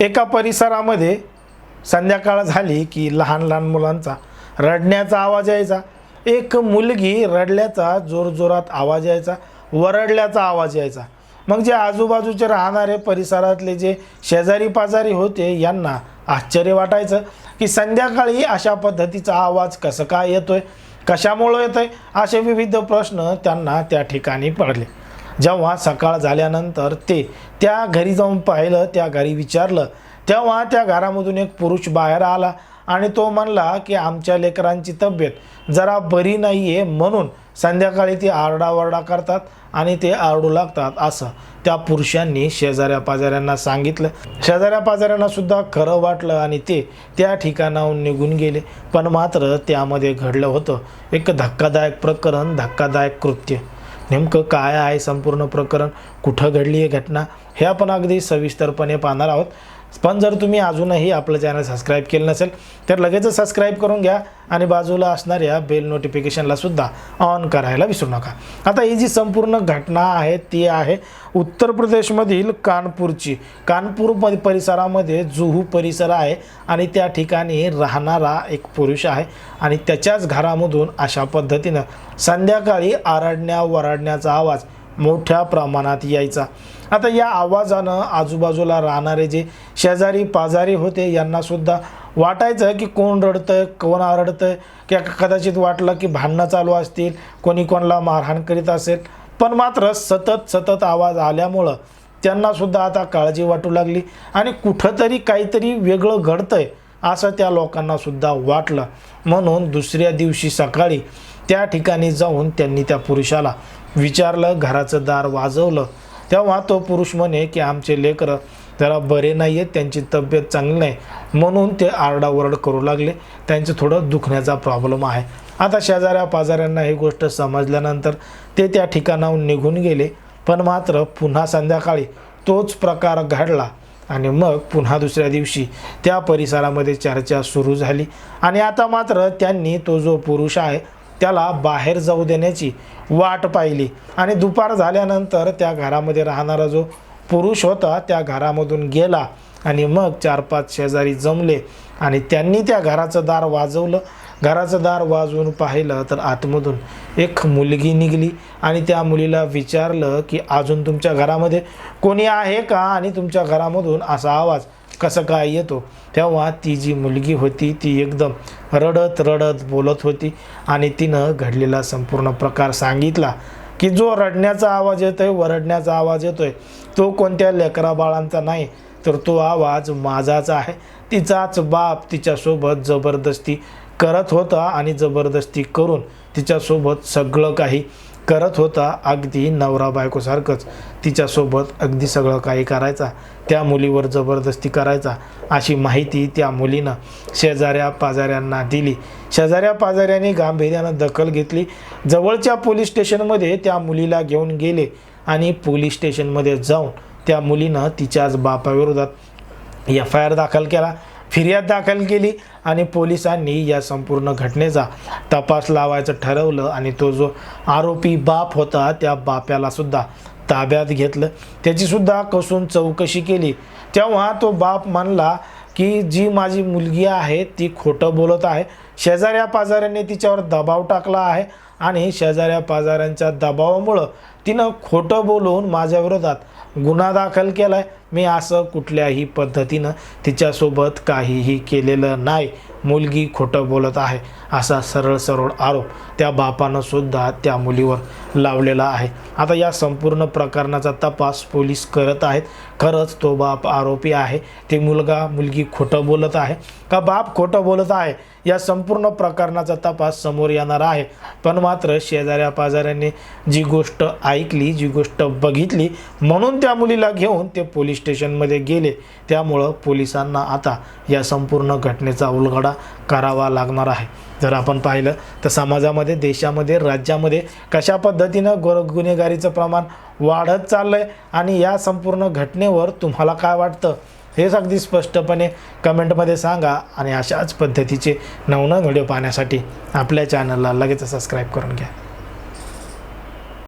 एका परिसरामध्ये संध्याकाळ झाली की लहान लहान मुलांचा रडण्याचा आवाज यायचा. एक मुलगी रडल्याचा जोरजोरात आवाज यायचा वरडल्याचा आवाज यायचा. मग जे आजूबाजूचे राहणारे परिसरातले जे शेजारी पाजारी होते यांना आश्चर्य वाटायचं की संध्याकाळी अशा पद्धतीचा आवाज कसं काय येतोय कशामुळं येतोय? असे विविध प्रश्न त्यांना त्या ठिकाणी पडले. जेव्हा सकाळ झाल्यानंतर ते त्या घरी जाऊन पाहिलं त्या घरी विचारलं. तेव्हा त्या घरामधून एक पुरुष बाहेर आला आणि तो म्हणला की आमच्या लेकरांची तब्येत जरा बरी नाही आहे म्हणून संध्याकाळी ते आरडाओरडा करतात आणि ते आरडू लागतात असं त्या पुरुषांनी शेजाऱ्या पाजाऱ्यांना सांगितलं. शेजाऱ्या पाजाऱ्यांना सुद्धा खरं वाटलं आणि ते त्या ठिकाणाहून निघून गेले. पण मात्र त्यामध्ये घडलं होतं एक धक्कादायक प्रकरण धक्कादायक कृत्य. नेमकं काय आहे? संपूर्ण प्रकरण कुठं घडली आहे घटना? हे आपण अगदी सविस्तरपणे पाहणार आहोत. पण जर तुम्ही अजूनही आपलं चॅनल सबस्क्राईब केलं नसेल तर लगेचच सबस्क्राईब करून घ्या आणि बाजूला असणाऱ्या बेल नोटिफिकेशनला सुद्धा ऑन करायला विसरू नका. आता ही जी संपूर्ण घटना आहे ती आहे उत्तर प्रदेशमधील कानपूरची. कानपूर प- परिसरामध्ये जुहू परिसर आहे आणि त्या ठिकाणी राहणारा एक पुरुष आहे आणि त्याच्याच घरामधून अशा पद्धतीनं संध्याकाळी आरडण्या वरडण्याचा आवाज मोठ्या प्रमाणात यायचा. आता या आवाजानं आजूबाजूला राहणारे जे शेजारी पाजारी होते यांनासुद्धा वाटायचं की कोण रडतंय कोण आरडतंय किंवा कदाचित वाटलं की भांडणं चालू असतील कोणी कोणाला मारहाण करीत असेल. पण मात्र सतत सतत आवाज आल्यामुळं त्यांनासुद्धा आता काळजी वाटू लागली आणि कुठंतरी काहीतरी वेगळं घडतंय असं त्या लोकांनासुद्धा वाटलं. म्हणून दुसऱ्या दिवशी सकाळी त्या ठिकाणी जाऊन त्यांनी त्या पुरुषाला विचारलं घराचं दार वाजवलं. तेव्हा तो पुरुष म्हणे की आमचे लेकरं जरा बरे नाही आहेत त्यांची तब्येत चांगली नाही. म्हणून ते आरडाओरड करू लागले. त्यांचं थोडं दुखण्याचा प्रॉब्लेम आहे. आता शेजाऱ्या पाजाऱ्यांना ही गोष्ट समजल्यानंतर ते त्या ठिकाणाहून निघून गेले. पण मात्र पुन्हा संध्याकाळी तोच प्रकार घडला आणि मग पुन्हा दुसऱ्या दिवशी त्या परिसरामध्ये चर्चा सुरू झाली. आणि आता मात्र त्यांनी तो जो पुरुष आहे त्याला बाहेर जाऊ देण्याची वाट पाहिली. आणि दुपार झाल्यानंतर त्या घरामध्ये राहणारा जो पुरुष होता त्या घरामधून गेला आणि मग चार पाच शेजारी जमले. आणि त्यांनी त्या घराचं दार वाजवलं. घराचं दार वाजवून पाहिलं तर आतमधून एक मुलगी निघली आणि त्या मुलीला विचारलं की अजून तुमच्या घरामध्ये कोणी आहे का? आणि तुमच्या घरामधून असा आवाज कसं काय येतो? तेव्हा ती जी मुलगी होती ती एकदम रडत रडत बोलत होती आणि तिनं घडलेला संपूर्ण प्रकार सांगितला की जो रडण्याचा आवाज येतो आहे वरडण्याचा आवाज येतो आहे तो कोणत्या लेकरा बाळांचा नाही तर तो आवाज माझाच आहे. तिचाच बाप तिच्यासोबत जबरदस्ती करत होता आणि जबरदस्ती करून तिच्यासोबत सगळं काही करत होता. अगदी नवरा बायकोसारखंच तिच्यासोबत अगदी सगळं काही करायचा. त्या मुलीवर जबरदस्ती करायचा. अशी माहिती त्या मुलीनं शेजाऱ्या पाजाऱ्यांना दिली. शेजाऱ्या पाजाऱ्यांनी गांभीर्यानं दखल घेतली. जवळच्या पोलीस स्टेशनमध्ये त्या मुलीला घेऊन गेले आणि पोलीस स्टेशनमध्ये जाऊन त्या मुलीनं तिच्याच बापाविरोधात एफ आय आर दाखल केला. फिर्याद दाखल केली आणि पोलिसांनी या संपूर्ण घटनेचा तपास लावायचं ठरवलं आणि तो जो आरोपी बाप होता त्या बाप्याला सुद्धा ताब्यात घेतलं. त्याची सुद्धा कसून चौकशी केली. तेव्हा तो बाप म्हणला की जी माझी मुलगी आहे ती खोटं बोलत आहे. शेजाऱ्या पाजाऱ्यांनी तिच्यावर दबाव टाकला आहे आणि शेजाऱ्या पाजाऱ्यांच्या दबावामुळं तिनं खोटं बोलून माझ्या विरोधात गुन्हा दाखल केला आहे मी असं कुठल्याही पद्धतीनं तिच्यासोबत काहीही केलेलं नाही. मुलगी खोटं बोलत आहे असा सरळ सरळ आरोप त्या बापानं सुद्धा त्या मुलीवर लावलेला आहे. आता या संपूर्ण प्रकरणाचा तपास पोलीस करत आहेत. खरंच तो बाप आरोपी आहे. ते मुलगा मुलगी खोटं बोलत आहे. का बाप खोटं बोलत आहे? या संपूर्ण प्रकरणाचा तपास समोर येणार आहे. पण मात्र शेजाऱ्या पाजाऱ्यांनी जी गोष्ट ऐकली जी गोष्ट बघितली म्हणून त्या मुलीला घेऊन ते पोलीस स्टेशनमध्ये गेले. त्यामुळं पोलिसांना आता या संपूर्ण घटनेचा उलगडा करावा लागणार आहे. जर आपण पाहिलं तर समाजामध्ये देशामध्ये राज्यामध्ये कशा पद्धतीनं गोर गुन्हेगारीचं प्रमाण वाढत चाललं आहे आणि या संपूर्ण घटनेवर तुम्हाला काय वाटतं? हेच अगदी स्पष्टपणे कमेंटमध्ये सांगा आणि अशाच पद्धतीचे नवनवीन व्हिडिओ पाहण्यासाठी आपल्या चॅनलला लगेच सबस्क्राईब करून घ्या.